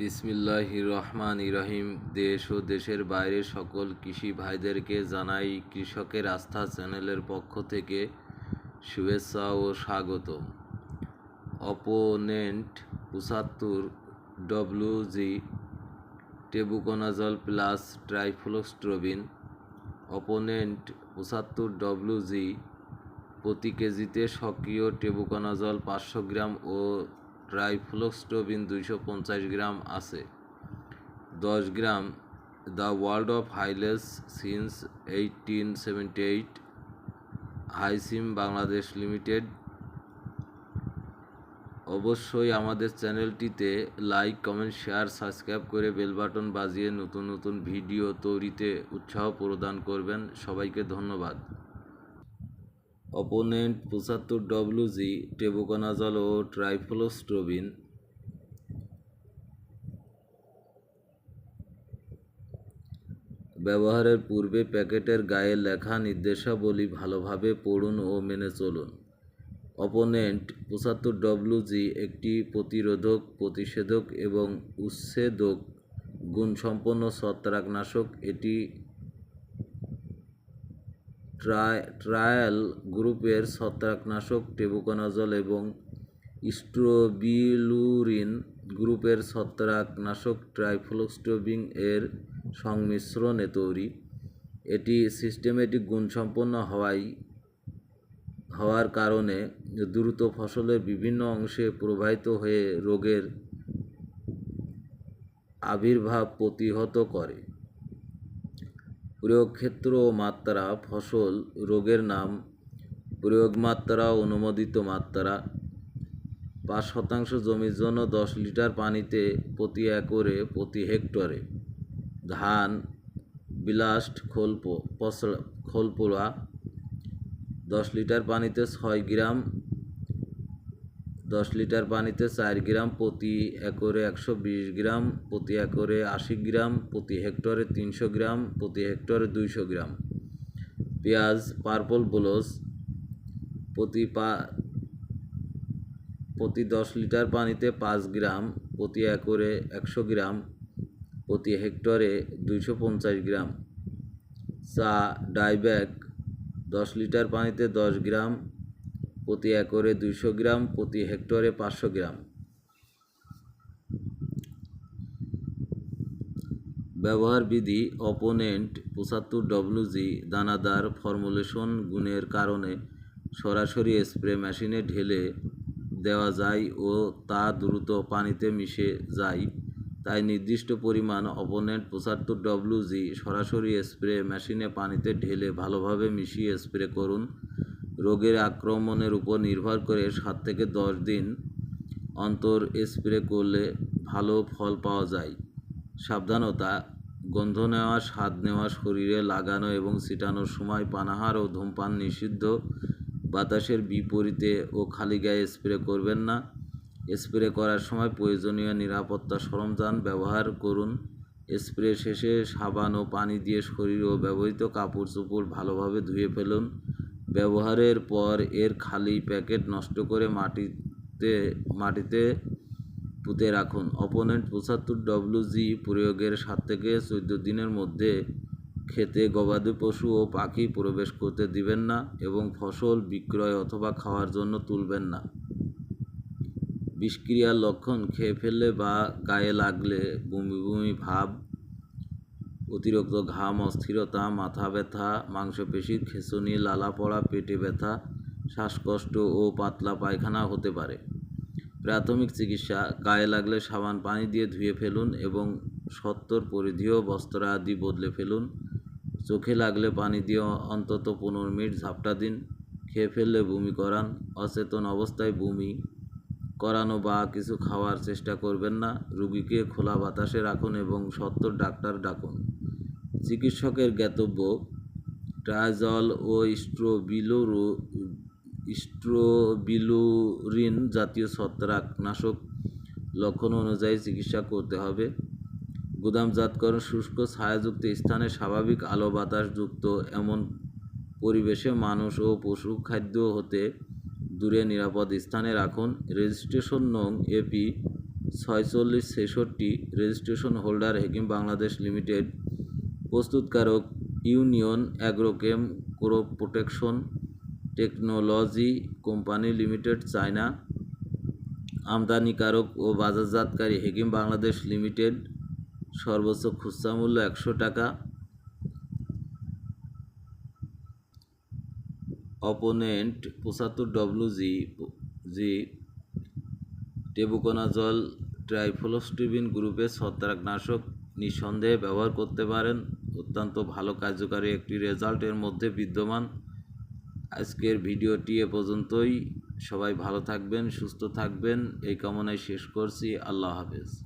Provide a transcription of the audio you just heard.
বিসমিল্লাহ রহমান রহিম। দেশ ও দেশের বাইরের সকল কৃষি ভাইদেরকে জানাই কৃষকের আস্থা চ্যানেলের পক্ষ থেকে শুভেচ্ছা ও স্বাগত। অপোনেন্ট পঁচাত্তর W G tebuconazole plus trifloxystrobin. Opponent পঁচাত্তর ডব্লিউ জি প্রতি কেজিতে সক্রিয় টেবুকোনাজল পাঁচশো গ্রাম ও ট্রাইফ্লোস্টোবিন দুইশো পঞ্চাশ গ্রাম আছে। দশ গ্রাম the world of হাইলেস since eighteen seventy eight Haychem Bangladesh limited. অবশ্যই আমাদের চ্যানেলটিতে লাইক, কমেন্ট, শেয়ার, সাবস্ক্রাইব করে বেল বাটন বাজিয়ে নতুন নতুন ভিডিও তৈরিতে উৎসাহ প্রদান করবেন। সবাইকে ধন্যবাদ। অপোনেন্ট পঁচাত্তর ডব্লিউজি টেবোকোনাজল ও ট্রাইফ্লোস্ট্রোবিন ব্যবহারের পূর্বে প্যাকেটের গায়ে লেখা নির্দেশাবলী ভালোভাবে পড়ুন ও মেনে চলুন। অপোনেন্ট পঁচাত্তর ডব্লিউজি একটি প্রতিরোধক, প্রতিষেধক এবং উচ্ছেদক গুণসম্পন্ন ছত্রাকনাশক। এটি ট্রায়াল গ্রুপের ছত্রাকনাশক টেবুকোনাজল এবং স্ট্রোবিলুরিন গ্রুপের ছত্রাকনাশক ট্রাইফ্লোস্টোবিং এর সংমিশ্রণে তৈরি। এটি সিস্টেমেটিক গুণসম্পন্ন হওয়ায়, হওয়ার কারণে দ্রুত ফসলের বিভিন্ন অংশে প্রবাহিত হয়ে রোগের আবির্ভাব প্রতিহত করে। প্রয়োগক্ষেত্র ও মাত্রা, ফসল, রোগের নাম প্রয়োগ মাত্রা অনুমোদিত মাত্রা, পাঁচ শতাংশ জমির জন্য দশ লিটার পানিতে প্রতি একরে প্রতি হেক্টরে, ধান, বিলাস্ট, খোলপ পসলা খোলপোড়া, দশ লিটার পানিতে ছয় গ্রাম দশ লিটার পানিতে চার গ্রাম প্রতি একরে একশো বিশ গ্রাম, প্রতি একরে আশি গ্রাম, প্রতি হেক্টরে তিনশো গ্রাম, প্রতি হেক্টরে দুইশো গ্রাম। পেঁয়াজ, পার্পল ব্লোজ প্রতি পা, প্রতি দশ লিটার পানিতে পাঁচ গ্রাম, প্রতি একরে একশো গ্রাম, প্রতি হেক্টরে দুইশো পঞ্চাশ গ্রাম। চা, ডাইব্যাগ দশ লিটার পানিতে দশ গ্রাম প্রতি একরে দুইশো গ্রাম, প্রতি হেক্টরে পাঁচশো গ্রাম। ব্যবহার বিধি, অপোনেন্ট পঁচাত্তর ডব্লিউজি দানাদার ফর্মুলেশন গুণের কারণে সরাসরি স্প্রে মেশিনে ঢেলে দেওয়া যায় ও তা দ্রুত পানিতে মিশে যায়। তাই নির্দিষ্ট পরিমাণ অপোনেন্ট পঁচাত্তর ডব্লিউজি সরাসরি স্প্রে মেশিনে পানিতে ঢেলে ভালোভাবে মিশিয়ে স্প্রে করুন। রোগের আক্রমণের উপর নির্ভর করে সাত থেকে দশ দিন অন্তর স্প্রে করলে ভালো ফল পাওয়া যায়। সাবধানতা, গন্ধ নেওয়া, স্বাদ নেওয়া, শরীরে লাগানো এবং ছিটানোর সময় পানাহার ও ধূমপান নিষিদ্ধ, বাতাসের বিপরীতে ও খালি গায়ে স্প্রে করবেন না। স্প্রে করার সময় প্রয়োজনীয় নিরাপত্তা সরঞ্জাম ব্যবহার করুন। স্প্রে শেষে সাবান ও পানি দিয়ে শরীর ও ব্যবহৃত কাপড় চোপড় ভালোভাবে ধুয়ে ফেলুন। ব্যবহারের পর এর খালি প্যাকেট নষ্ট করে মাটিতে মাটিতে পুঁতে রাখুন। অপোনেন্ট পঁচাত্তর ডব্লিউজি প্রয়োগের সাত থেকে চোদ্দ দিনের মধ্যে খেতে গবাদি পশু ও পাখি প্রবেশ করতে দিবেন না এবং ফসল বিক্রয় অথবা খাওয়ার জন্য তুলবেন না। বিষক্রিয়ার লক্ষণ খেয়ে ফেললে বা গায়ে লাগলে বমি বমি ভাব অতিরিক্ত ঘাম, অস্থিরতা, মাথা ব্যথা মাংসপেশির খেঁচুনি লালা পড়া, পেটে ব্যথা, শ্বাসকষ্ট ও পাতলা পায়খানা হতে পারে। প্রাথমিক চিকিৎসা, গায়ে লাগলে সাবান পানি দিয়ে ধুয়ে ফেলুন এবং সত্তর পরিধেয় বস্ত্র আদি বদলে ফেলুন। চোখে লাগলে পানি দিয়ে অন্তত পনেরো মিনিট ঝাপটা দিন। খেয়ে ফেললে বমি করান। অচেতন অবস্থায় বমি করানো বা কিছু খাওয়ার চেষ্টা করবেন না। রুগীকে খোলা বাতাসে রাখুন এবং সত্তর ডাক্তার ডাকুন। চিকিৎসকের জ্ঞাতব্য ট্রাজল ও স্ট্রোবিলোরো স্ট্রোবিলুরিন জাতীয় ছত্রাকনাশক লক্ষণ অনুযায়ী চিকিৎসা করতে হবে। গুদামজাতকরণ শুষ্ক, ছায়াযুক্ত স্থানে স্বাভাবিক আলো বাতাসযুক্ত, এমন পরিবেশে মানুষ ও পশু খাদ্য হতে দূরে নিরাপদ স্থানে রাখুন। রেজিস্ট্রেশন নং এপি ছয়চল্লিশ ছেষট্টি, রেজিস্ট্রেশন হোল্ডার হেকিম বাংলাদেশ লিমিটেড প্রস্তুতকারক union agrochem crop protection technology company limited, China. আমদানিকারক ও বাজারজাতকারী হেকিম বাংলাদেশ লিমিটেড, সর্বোচ্চ খুচরা মূল্য একশো টাকা। অপোনেন্ট পঁচাত্তর ডব্লিউ জি জি টেবুকোনাজল, ট্রাইফ্লোস্টিবিন গ্রুপের ছত্রাকনাশক নিঃসন্দেহে ব্যবহার করতে পারেন। অত্যন্ত ভালো কার্যকারী একটি রেজাল্টের মধ্যে বিদ্যমান। আজকের ভিডিওটি এ পর্যন্তই। সবাই ভালো থাকবেন, সুস্থ থাকবেন। এই কামনায় শেষ করছি। আল্লাহ হাফেজ।